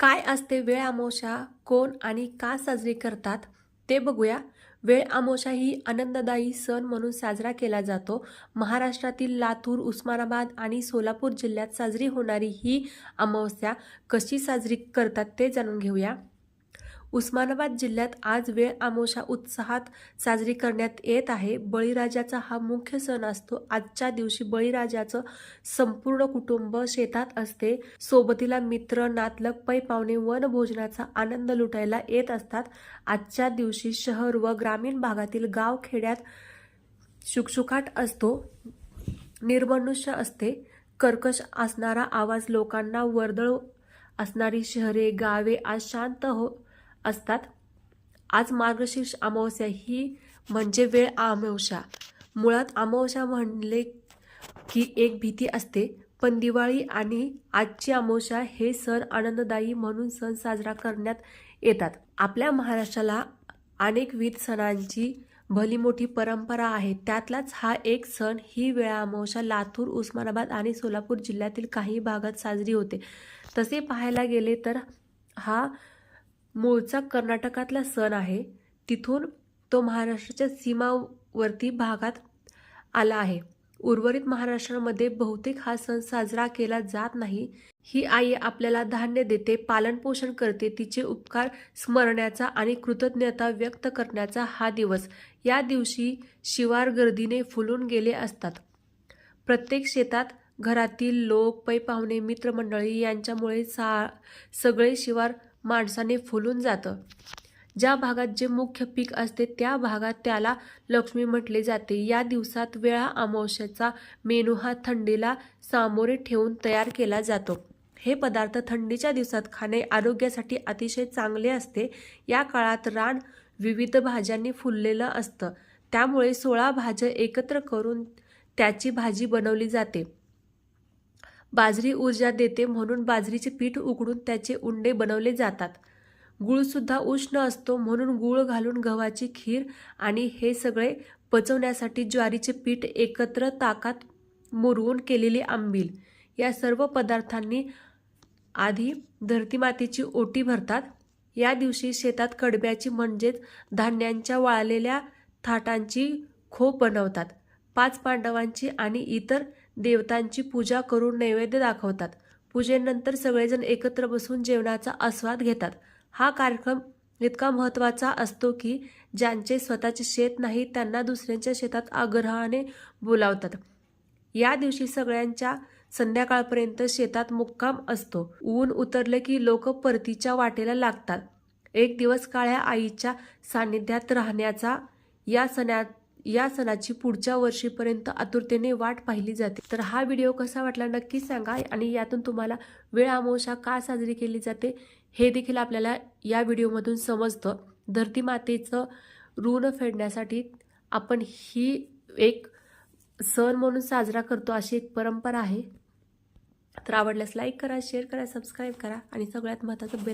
काय असते वेळ आमोशा कोण आणि का साजरी करतात ते बघूया. वेळ आमोशा ही आनंददायी सण म्हणून साजरा केला जातो. महाराष्ट्रातील लातूर उस्मानाबाद आणि सोलापूर जिल्ह्यात साजरी होणारी ही अमावस्या कशी साजरी करतात ते जाणून घेऊया. उस्मानाबाद जिल्ह्यात आज वेळ आमोशा उत्साहात साजरी करण्यात येत आहे. बळीराजाचा हा मुख्य सण असतो. आजच्या दिवशी बळीराजाचं संपूर्ण कुटुंब शेतात असते. सोबतीला मित्र नातलग पै पाहुणे वनभोजनाचा आनंद लुटायला येत असतात. आजच्या दिवशी शहर व ग्रामीण भागातील गाव खेड्यात शुकशुकाट असतो. निर्मनुष्य असते. कर्कश असणारा आवाज लोकांना वर्दळ असणारी शहरे गावे आज शांत हो असतात. आज मार्गशीर्ष अमावस्या ही म्हणजे वेळ अमावस्या. मुळात अमावस्या म्हणले की एक भीती असते पण दिवाळी आणि आजची अमावस्या हे सण आनंददायी म्हणून सण साजरा करण्यात येतात. आपल्या महाराष्ट्राला अनेकविध सणांची भली मोठी परंपरा आहे. त्यातलाच हा एक सण ही वेळा अमावस्या लातूर उस्मानाबाद आणि सोलापूर जिल्ह्यातील काही भागात साजरी होते. तसे पाहायला गेले तर हा मूळचा कर्नाटकातला सण आहे. तिथून तो महाराष्ट्राच्या सीमावर्ती भागात आला आहे. उर्वरित महाराष्ट्रामध्ये बहुतेक हा सण साजरा केला जात नाही. ही आई आपल्याला धान्य देते पालनपोषण करते तिचे उपकार स्मरण्याचा आणि कृतज्ञता व्यक्त करण्याचा हा दिवस. या दिवशी शिवार गर्दीने फुलून गेले असतात. प्रत्येक शेतात घरातील लोक पै पाहुणे मित्रमंडळी यांच्यामुळे सा सगळे शिवार माणसाने फुलून जातं. ज्या भागात जे मुख्य पीक असते त्या भागात त्याला लक्ष्मी म्हटले जाते. या दिवसात वेळा अमावस्याचा मेनू हा थंडीला सामोरे ठेवून तयार केला जातो. हे पदार्थ थंडीच्या दिवसात खाणे आरोग्यासाठी अतिशय चांगले असते. या काळात रान विविध भाज्यांनी फुललेलं असतं. त्यामुळे सोळा भाज्या एकत्र करून त्याची भाजी बनवली जाते. बाजरी ऊर्जा देते म्हणून बाजरीचे पीठ उकडून त्याचे उंडे बनवले जातात. गुळसुद्धा उष्ण असतो म्हणून गुळ घालून गव्हाची खीर आणि हे सगळे पचवण्यासाठी ज्वारीचे पीठ एकत्र ताकात मुरवून केलेली आंबील. या सर्व पदार्थांनी आधी धरतीमातेची ओटी भरतात. या दिवशी शेतात कडब्याची म्हणजेच धान्यांच्या वाळलेल्या थाटांची खोप बनवतात. पाच पांडवांची आणि इतर देवतांची पूजा करून नैवेद्य दाखवतात. पूजेनंतर सगळेजण एकत्र बसून जेवणाचा आस्वाद घेतात. हा कार्यक्रम इतका महत्त्वाचा असतो की ज्यांचे स्वतःचे शेत नाही त्यांना दुसऱ्यांच्या शेतात आग्रहाने बोलावतात. या दिवशी सगळ्यांच्या संध्याकाळपर्यंत शेतात मुक्काम असतो. ऊन उतरले की लोक परतीच्या वाटेला लागतात. एक दिवस काळ्या आईच्या सान्निध्यात राहण्याचा या सणात या सणाची पुढच्या वर्षीपर्यंत आतुरतेने वाट पाहिली जाते. तर हा व्हिडिओ कसा वाटला नक्की सांगा आणि यातून तुम्हाला वेळ अमावस्या का साजरी केली जाते हे देखील आपल्याला या व्हिडिओमधून समजतं. धरती मातेचं ऋण फेडण्यासाठी आपण ही एक सण म्हणून साजरा करतो अशी एक परंपरा आहे. तर आवडल्यास लाईक करा शेअर करा सबस्क्राईब करा आणि सगळ्यात महत्त्वाचं बेल